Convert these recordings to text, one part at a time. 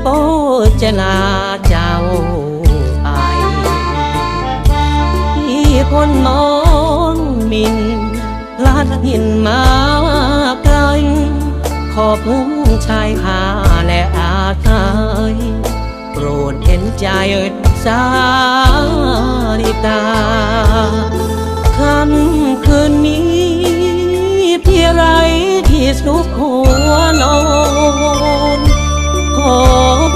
โปจะลาเจ้าไปที่คนมองมินลัดหินมาไกลขอพึ่งชายคาและอาทายโปรดเห็นใจสาริตาค่ำคืนนี้พี่ไรที่สุขหัวนอน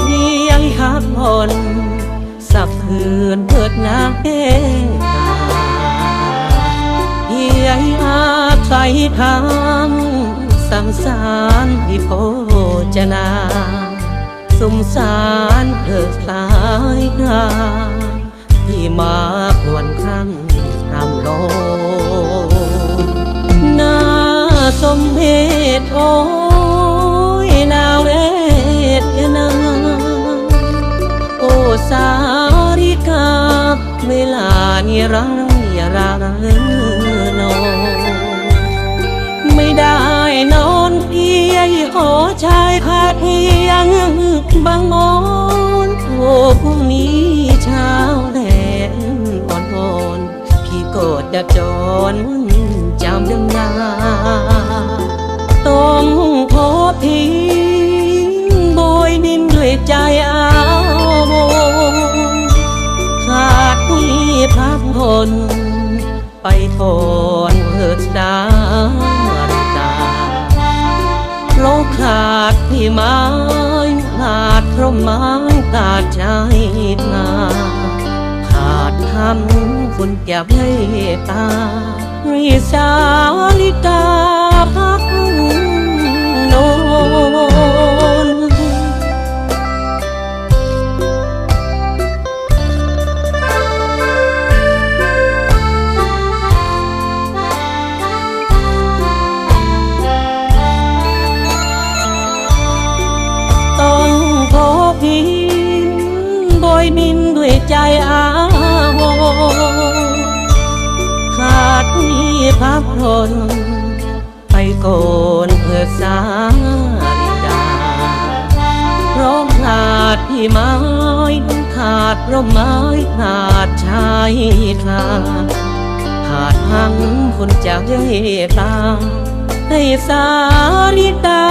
พี่ยงหักผ่อนสับคืนเถิดนาเอเพียงอาศัยทางสังสารที่โพจนาสงสารเถิดสายงาที่มาควรครั้งทำโลน่าสมเพชโอ เวลานี้รังอย่ารังนอนไม่ได้นอนเพียงหอชายพาเพียงบางมอนโอ้พรุ่งนี้เช้าแดงอ่อนอ่อนๆพี่โกดจะจรจำดำนา อนเพิดดาริตาโลกขาดพี่ไม้ขาดร่มไม้ขาดใจนาขาดทำคุณแก่ให้ตาริสาลิ อาวขาดที่พักทนไปโกนเพื่อสาริกาเพราะขาดที่ไม้ขาดร่มไม้ขาดชายคาขาดหังคนจากเยตาให้สาริตา